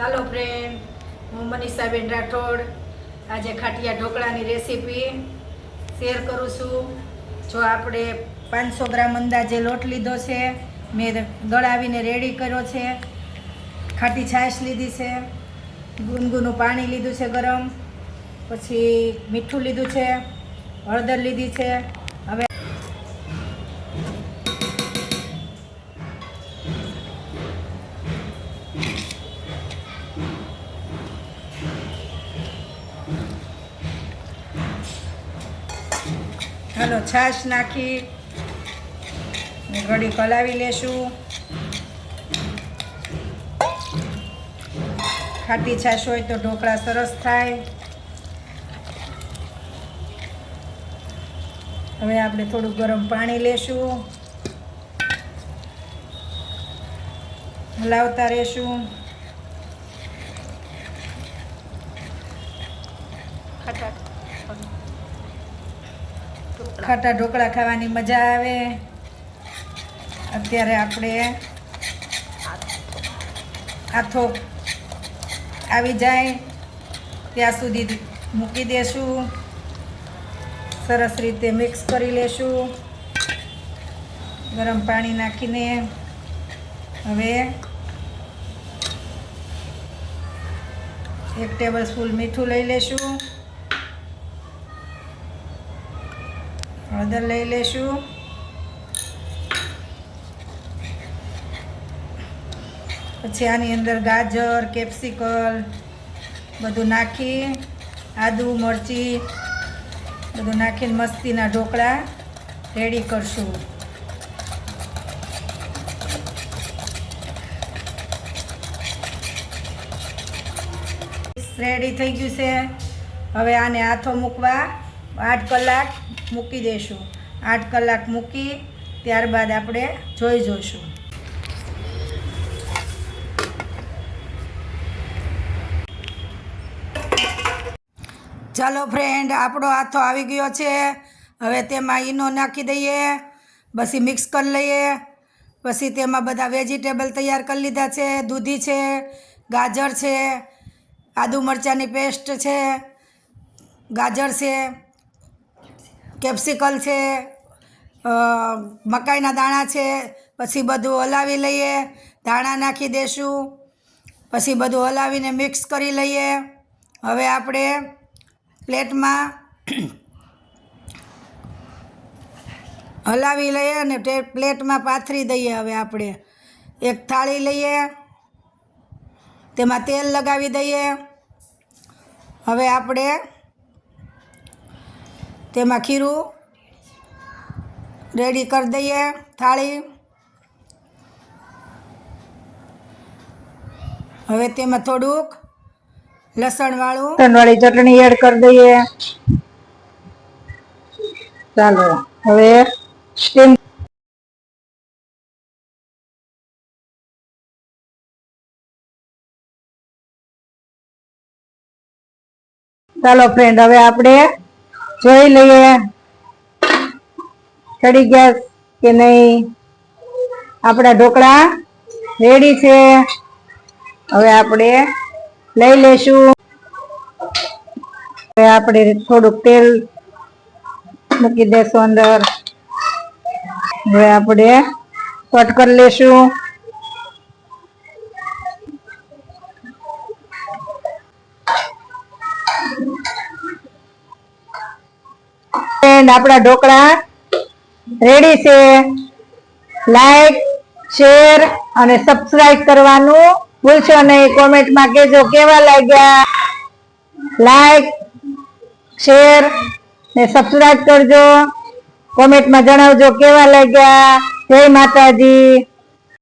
ચાલો ફ્રેન્ડ હું મનીષાબેન રાઠોડ. આજે ખાટિયા ઢોકળાની રેસીપી શેર કરું છું. જો આપણે પાંચસો ગ્રામ અંદાજે લોટ લીધો છે, મેં દળાવીને રેડી કર્યો છે. ખાટી છાશ લીધી છે, ગુનગુનું પાણી લીધું છે ગરમ. પછી મીઠું લીધું છે, હળદર લીધી છે. હવે ચાલો છાશ નાખી. ઘડી કલાવી લેશું. ખાટી છાશ હોય તો ઢોકળા સરસ થાય. હવે આપણે થોડું ગરમ પાણી લેશું. હલાવતા રહેશું. ખાટા ઢોકળા ખાવાની મજા આવે. અત્યારે આપણે આથો આવી જાય. ત્યાં સુધી મૂકી દેશું. સરસ રીતે મિક્સ કરી લેશું. ગરમ પાણી નાખીને હવે એક ટેબલ સ્પૂન મીઠું લઈ લેશું. હળદર લઈ લેશું. પછી આની અંદર ગાજર, કેપ્સિકલ બધું નાખી, આદુ, મરચી બધું નાખીને મસ્તીના ઢોકળા રેડી કરશું. રેડી થઈ ગયું છે. હવે આને હાથો મૂકવા. આઠ કલાક મૂકી દઈશું આઠ કલાક મૂકી ત્યારબાદ આપણે જોઈ જોઈશું. ચાલો ફ્રેન્ડ આપણો હાથો આવી ગયો છે. હવે તેમાં ઈનો નાખી દઈએ, પછી મિક્સ કરી લઈએ. પછી તેમાં બધા વેજીટેબલ તૈયાર કરી લીધા છે, દૂધી છે, ગાજર છે, આદુ મરચાંની પેસ્ટ છે, ગાજર છે કેપ્સિકલ છે મકાઈના દાણા છે, પછી બધું હલાવી લઈએ, દાણા નાખી દઈશું પછી બધું હલાવીને મિક્સ કરી લઈએ. હવે આપણે પ્લેટમાં હલાવી લઈએ અને પ્લેટમાં પાથરી દઈએ હવે આપણે. એક થાળી લઈએ, તેમાં તેલ લગાવી દઈએ. હવે આપણે તેમાં ખીરું રેડી કરી દઈએ, થાળી. હવે તેમાં થોડુંક લસણવાળું. લસણવાળી ચટણી એડ કરી દઈએ. ચાલો, હવે સ્ટીમ ચાલો ફ્રેન્ડ હવે આપણે જોઈ લઈએ. ચડી ગયા કે નહીં? આપણા ઢોકળા રેડી છે. હવે આપણે લઈ લેશું. હવે આપણે થોડુંક તેલ મૂકી દેશું અંદર. હવે આપણે કટ કરી લેશું. ફ્રેન્ડ આપણા ઢોકળા રેડી છે. લાઈક શેર અને સબસ્ક્રાઇબ કરવાનું ભૂલશો નહીં. કોમેન્ટમાં કહેજો કેવા લાગ્યા. લાઈક શેર ને સબસ્ક્રાઇબ કરજો. કોમેન્ટમાં જણાવજો કેવા લાગ્યા. જય માતાજી.